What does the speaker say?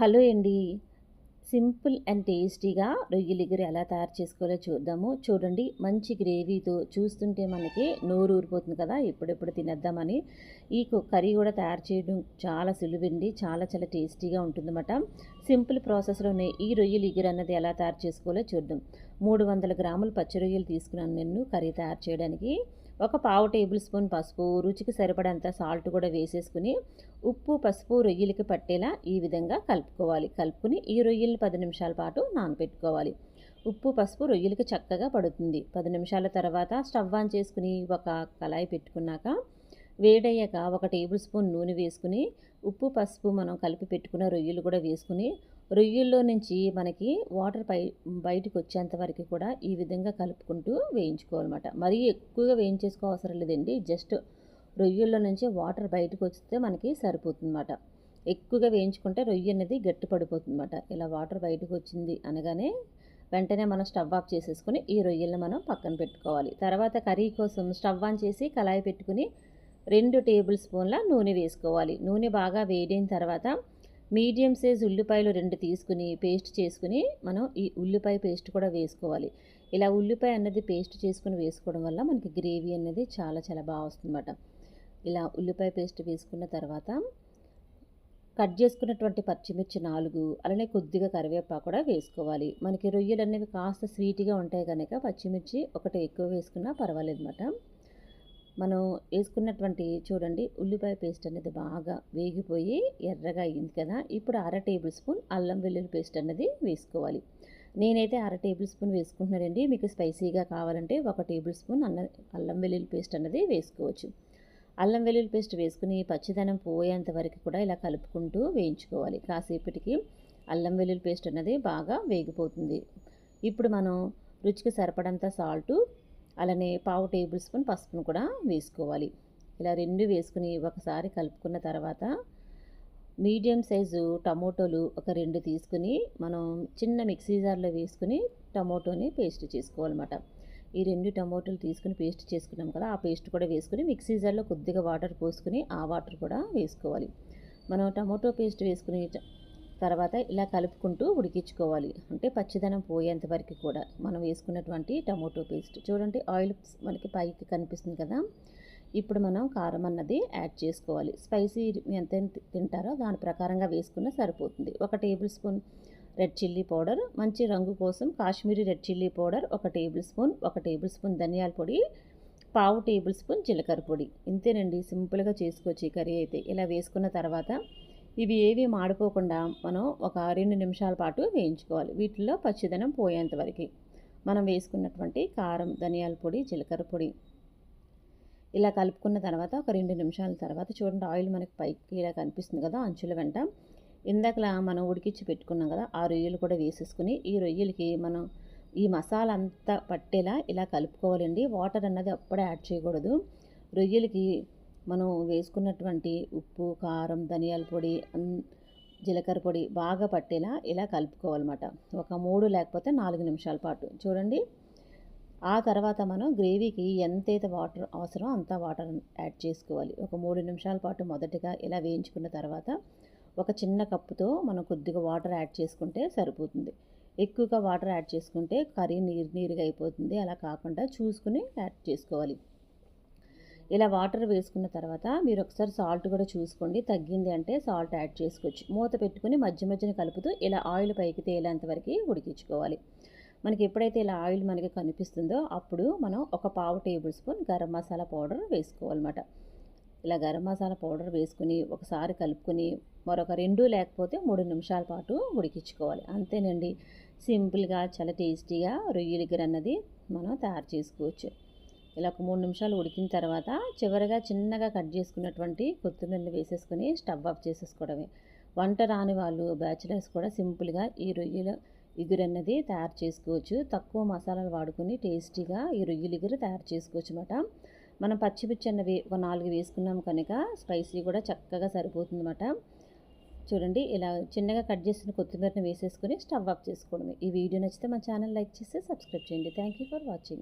Hello అండి. Simple and టేస్టీగా రొయ్యలు ఎగురు ఎలా తయారు చేసుకోవాలో చూద్దాము. చూడండి మంచి గ్రేవీతో చూస్తుంటే మనకి నోరు ఊరిపోతుంది కదా ఎప్పుడెప్పుడు తినేద్దామని. ఈ కర్రీ కూడా తయారు చేయడం చాలా సులువండి చాలా చాలా టేస్టీగా ఉంటుందన్నమాట. సింపుల్ ప్రాసెస్లోనే ఈ రొయ్యలు ఎగురు అన్నది ఎలా తయారు చేసుకోవాలో చూద్దాం. మూడు వందల గ్రాములు పచ్చి రొయ్యలు తీసుకున్నాను నేను కర్రీ తయారు చేయడానికి. ఒక పావు టేబుల్ స్పూన్ పసుపు రుచికి సరిపడంత సాల్ట్ కూడా వేసేసుకుని ఉప్పు పసుపు రొయ్యలకి పట్టేలా ఈ విధంగా కలుపుకోవాలి. కలుపుకుని ఈ రొయ్యల్ని పది నిమిషాల పాటు నానబెట్టుకోవాలి. ఉప్పు పసుపు రొయ్యలకి చక్కగా పడుతుంది. పది నిమిషాల తర్వాత స్టవ్ ఆన్ చేసుకుని ఒక కళాయి పెట్టుకున్నాక వేడయ్యాక ఒక టేబుల్ స్పూన్ నూనె వేసుకుని ఉప్పు పసుపు మనం కలిపి పెట్టుకున్న రొయ్యలు కూడా వేసుకుని రొయ్యల్లో నుంచి మనకి వాటర్ పై బయటకు వచ్చేంత వరకు కూడా ఈ విధంగా కలుపుకుంటూ వేయించుకోవాలన్నమాట. మరీ ఎక్కువగా వేయించేసుకో అవసరం లేదండి. జస్ట్ రొయ్యల్లో నుంచి వాటర్ బయటకు వస్తే మనకి సరిపోతుందన్నమాట. ఎక్కువగా వేయించుకుంటే రొయ్య అనేది గట్టి పడిపోతుందన్నమాట. ఇలా వాటర్ బయటకు వచ్చింది అనగానే వెంటనే మనం స్టవ్ ఆఫ్ చేసేసుకుని ఈ రొయ్యలను మనం పక్కన పెట్టుకోవాలి. తర్వాత కర్రీ కోసం స్టవ్ ఆన్ చేసి కళాయి పెట్టుకుని రెండు టేబుల్ స్పూన్ల నూనె వేసుకోవాలి. నూనె బాగా వేడిన తర్వాత మీడియం సైజ్ ఉల్లిపాయలు రెండు తీసుకుని పేస్ట్ చేసుకుని మనం ఈ ఉల్లిపాయ పేస్ట్ కూడా వేసుకోవాలి. ఇలా ఉల్లిపాయ అన్నది పేస్ట్ చేసుకుని వేసుకోవడం వల్ల మనకి గ్రేవీ అనేది చాలా చాలా బాగా వస్తుందన్నమాట. ఇలా ఉల్లిపాయ పేస్ట్ వేసుకున్న తర్వాత కట్ చేసుకున్నటువంటి పచ్చిమిర్చి నాలుగు అలానే కొద్దిగా కరివేపాకు కూడా వేసుకోవాలి. మనకి రొయ్యలు అనేవి కాస్త స్వీట్గా ఉంటాయి కనుక పచ్చిమిర్చి ఒకటి ఎక్కువ వేసుకున్నా పర్వాలేదు అన్నమాట మనం వేసుకున్నటువంటి చూడండి ఉల్లిపాయ పేస్ట్ అనేది బాగా వేగిపోయి ఎర్రగా అయింది కదా. ఇప్పుడు అర టేబుల్ స్పూన్ అల్లం వెల్లుల్లి పేస్ట్ అనేది వేసుకోవాలి. నేనైతే అర టేబుల్ స్పూన్ వేసుకుంటున్నానండి. మీకు స్పైసీగా కావాలంటే ఒక టేబుల్ స్పూన్ అన్న అల్లం వెల్లుల్లి పేస్ట్ అనేది వేసుకోవచ్చు. అల్లం వెల్లుల్లి పేస్ట్ వేసుకుని పచ్చిదనం పోయేంత వరకు కూడా ఇలా కలుపుకుంటూ వేయించుకోవాలి. కాసేపటికి అల్లం వెల్లుల్లి పేస్ట్ అనేది బాగా వేగిపోతుంది. ఇప్పుడు మనం రుచికి సరిపడంత సాల్టు అలానే పావు టేబుల్ స్పూన్ పసుపును కూడా వేసుకోవాలి. ఇలా రెండు వేసుకుని ఒకసారి కలుపుకున్న తర్వాత మీడియం సైజు టమోటోలు ఒక రెండు తీసుకుని మనం చిన్న మిక్సీ జార్లో వేసుకుని టమోటోని పేస్ట్ చేసుకోవాలన్నమాట. ఈ రెండు టమోటాలు తీసుకుని పేస్ట్ చేసుకున్నాం కదా ఆ పేస్ట్ కూడా వేసుకుని మిక్సీ జార్లో కొద్దిగా వాటర్ పోసుకుని ఆ వాటర్ కూడా వేసుకోవాలి. మనం టమోటో పేస్ట్ వేసుకుని తర్వాత ఇలా కలుపుకుంటూ ఉడికించుకోవాలి. అంటే పచ్చిదనం పోయేంత వరకు కూడా మనం వేసుకున్నటువంటి టమోటో పేస్ట్. చూడండి ఆయిల్ మనకి పైకి కనిపిస్తుంది కదా. ఇప్పుడు మనం కారం అన్నది యాడ్ చేసుకోవాలి. స్పైసీ ఎంత తింటారో దాని ప్రకారంగా వేసుకున్న సరిపోతుంది. ఒక tablespoon red chilli powder మంచి రంగు కోసం కాశ్మీరీ రెడ్ చిల్లీ పౌడర్ ఒక టేబుల్ స్పూన్ ఒక టేబుల్ స్పూన్ ధనియాల పొడి పావు టేబుల్ స్పూన్ జీలకర్ర పొడి. ఇంతేనండి సింపుల్గా చేసుకోవచ్చు ఈ కర్రీ అయితే. ఇలా వేసుకున్న తర్వాత ఇవి ఏవి మాడిపోకుండా మనం ఒక రెండు నిమిషాల పాటు వేయించుకోవాలి. వీటిల్లో పచ్చిదనం పోయేంత వరకు. మనం వేసుకున్నటువంటి కారం ధనియాల పొడి జీలకర్ర పొడి ఇలా కలుపుకున్న తర్వాత ఒక రెండు నిమిషాల తర్వాత చూడండి ఆయిల్ మనకి పైకి ఇలా కనిపిస్తుంది కదా అంచుల వెంట. ఇందాకలా మనం ఉడికించి పెట్టుకున్నాం కదా ఆ రొయ్యలు కూడా వేసేసుకుని ఈ రొయ్యలకి మనం ఈ మసాలా అంతా పట్టేలా ఇలా కలుపుకోవాలండి. వాటర్ అన్నది అప్పుడే యాడ్ చేయకూడదు. రొయ్యలకి మనం వేసుకున్నటువంటి ఉప్పు కారం ధనియాల పొడి అన్- జీలకర్ర పొడి బాగా పట్టేలా ఇలా కలుపుకోవాలన్నమాట. ఒక మూడు లేకపోతే నాలుగు నిమిషాల పాటు. చూడండి. ఆ తర్వాత మనం గ్రేవీకి ఎంతైతే వాటర్ అవసరమో అంత వాటర్ యాడ్ చేసుకోవాలి. ఒక మూడు నిమిషాల పాటు మొదటగా ఇలా వేయించుకున్న తర్వాత ఒక చిన్న కప్పుతో మనం కొద్దిగా వాటర్ యాడ్ చేసుకుంటే సరిపోతుంది. ఎక్కువగా వాటర్ యాడ్ చేసుకుంటే కర్రీ నీరు నీరుగా అయిపోతుంది. అలా కాకుండా చూసుకుని యాడ్ చేసుకోవాలి. ఇలా వాటర్ వేసుకున్న తర్వాత మీరు ఒకసారి సాల్ట్ కూడా చూసుకోండి. తగ్గింది అంటే సాల్ట్ యాడ్ చేసుకోవచ్చు. మూత పెట్టుకుని మధ్య మధ్యన కలుపుతూ ఇలా ఆయిల్ పైకి తేలేంత వరకు ఉడికించుకోవాలి. మనకి ఎప్పుడైతే ఇలా ఆయిల్ మనకి కనిపిస్తుందో అప్పుడు మనం ఒక పావు tablespoon garam masala powder వేసుకోవాలన్నమాట. ఇలా గరం మసాలా పౌడర్ వేసుకుని ఒకసారి కలుపుకొని మరొక రెండు లేకపోతే మూడు నిమిషాల పాటు ఉడికించుకోవాలి. అంతేనండి. సింపుల్గా చాలా టేస్టీగా రొయ్యల అన్నది మనం తయారు చేసుకోవచ్చు. ఇలా ఒక మూడు నిమిషాలు ఉడికిన తర్వాత చివరిగా చిన్నగా కట్ చేసుకున్నటువంటి కొత్తిమీరని వేసేసుకొని స్టవ్ ఆఫ్ చేసేసుకోవడమే. వంట రాని వాళ్ళు బ్యాచిలర్స్ కూడా సింపుల్గా ఈ రొయ్యల ఇగురు అన్నది తయారు చేసుకోవచ్చు. తక్కువ మసాలాలు వాడుకొని టేస్టీగా ఈ రొయ్యలు ఇగురు తయారు చేసుకోవచ్చు అన్నమాట మనం పచ్చిమిర్చి అన్నవి ఒక నాలుగు వేసుకున్నాం కనుక స్పైసీ కూడా చక్కగా సరిపోతుంది అన్నమాట చూడండి ఇలా చిన్నగా కట్ చేసిన కొత్తిమీరని వేసేసుకొని స్టవ్ ఆఫ్ చేసుకోవడమే. ఈ వీడియో నచ్చితే మా ఛానల్ లైక్ చేసి సబ్స్క్రైబ్ చేయండి. Thank you for watching.